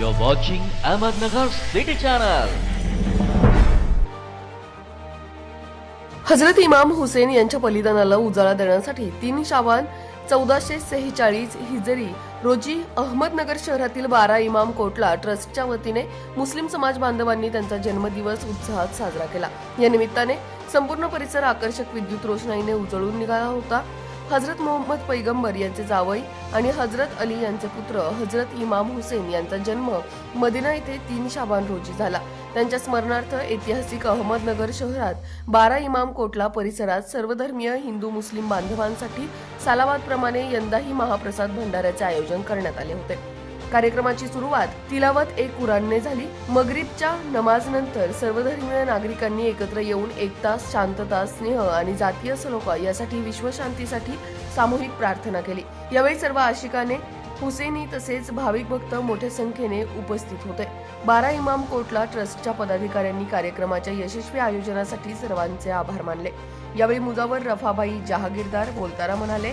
You're watching Ahmednagar City Channel. Hazrat इमाम हुसेन यांच्या बलिदानाला उजाळा देण्यासाठी तीन शावान चौदाशे सेहेचाळीस हिजरी रोजी अहमदनगर शहरातील बारा इमाम कोटला ट्रस्टच्या वतीने मुस्लिम समाज बांधवांनी त्यांचा जन्मदिवस उत्साहात साजरा केला या निमित्ताने संपूर्ण परिसर आकर्षक विद्युत रोषणाईने उजळून निघाला होता हजरत मोहम्मद पैगंबर यांचे जावई आणि हजरत अली यांचे पुत्र हजरत इमाम हुसेन यांचा जन्म मदिना येथे तीन शाबान रोजी झाला त्यांच्या स्मरणार्थ ऐतिहासिक अहमदनगर शहरात बारा इमाम कोटला परिसरात सर्वधर्मीय हिंदू मुस्लिम बांधवांसाठी सालावादप्रमाणे यंदाही महाप्रसाद भंडाऱ्याचे आयोजन करण्यात आले होते कार्यक्रमाची सुरुवात तिलावत एक कुराणने झाली मगरीबच्या नमाज नंतर सर्वधर्मीय नागरिकांनी एकत्र येऊन एक तास शांतता स्नेह आणि जातीय सलोखा यासाठी विश्वशांतीसाठी सामूहिक प्रार्थना केली यावेळी सर्व आशिकाने हुसेनी तसेच भाविक भक्त मोठ्या संख्येने उपस्थित होते बारा इमाम कोटला ट्रस्टच्या पदाधिकाऱ्यांनी कार्यक्रमाच्या यशस्वी आयोजनासाठी सर्वांचे आभार मानले यावेळी मुजावर रफाबाई जहागीरदार बोलताना म्हणाले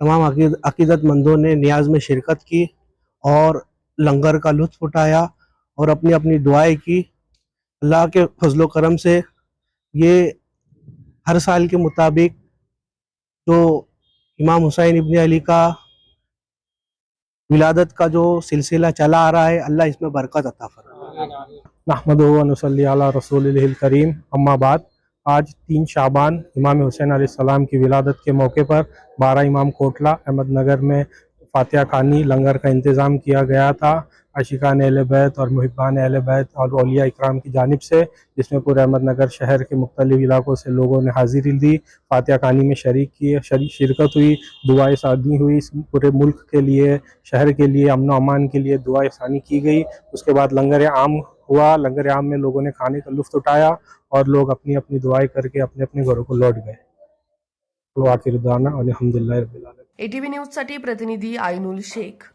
تمام عقیدت مندوں نے نیاز میں شرکت کی اور لنگر کا لطف اٹھایا اور اپنی اپنی دعائیں کی اللہ کے فضل و کرم سے یہ ہر سال کے مطابق جو امام حسین ابن علی کا ولادت کا جو سلسلہ چلا آ رہا ہے اللہ اس میں برکت عطا فرمائے نحمد و نصلی علی رسول الکریم اما بعد آج تین شابان امام حسین علیہ السلام کی ولادت کے موقع پر بارہ امام کوٹلہ احمد نگر میں فاتحہ کانی لنگر کا انتظام کیا گیا تھا عشقان اہل بیت اور محبان اہل بیت اور اولیاء اکرام کی جانب سے جس میں پورے احمد نگر شہر کے مختلف علاقوں سے لوگوں نے حاضری دی فاتحہ کانی میں شریک کی شرکت ہوئی دعائیں ثانی ہوئی پورے ملک کے لیے شہر کے لیے امن و امان کے لیے دعائیں ثانی کی گئی اس کے بعد لنگر عام ہوا لنگر عام میں لوگوں نے کھانے کا لفت اٹھایا اور لوگ اپنی اپنی دعائیں کر کے اپنے اپنے گھروں کو لوٹ گئے تو آخر الحمدللہ رب العالمین اے ٹی وی نیوز سٹی پرتنیدھی آئینول شیخ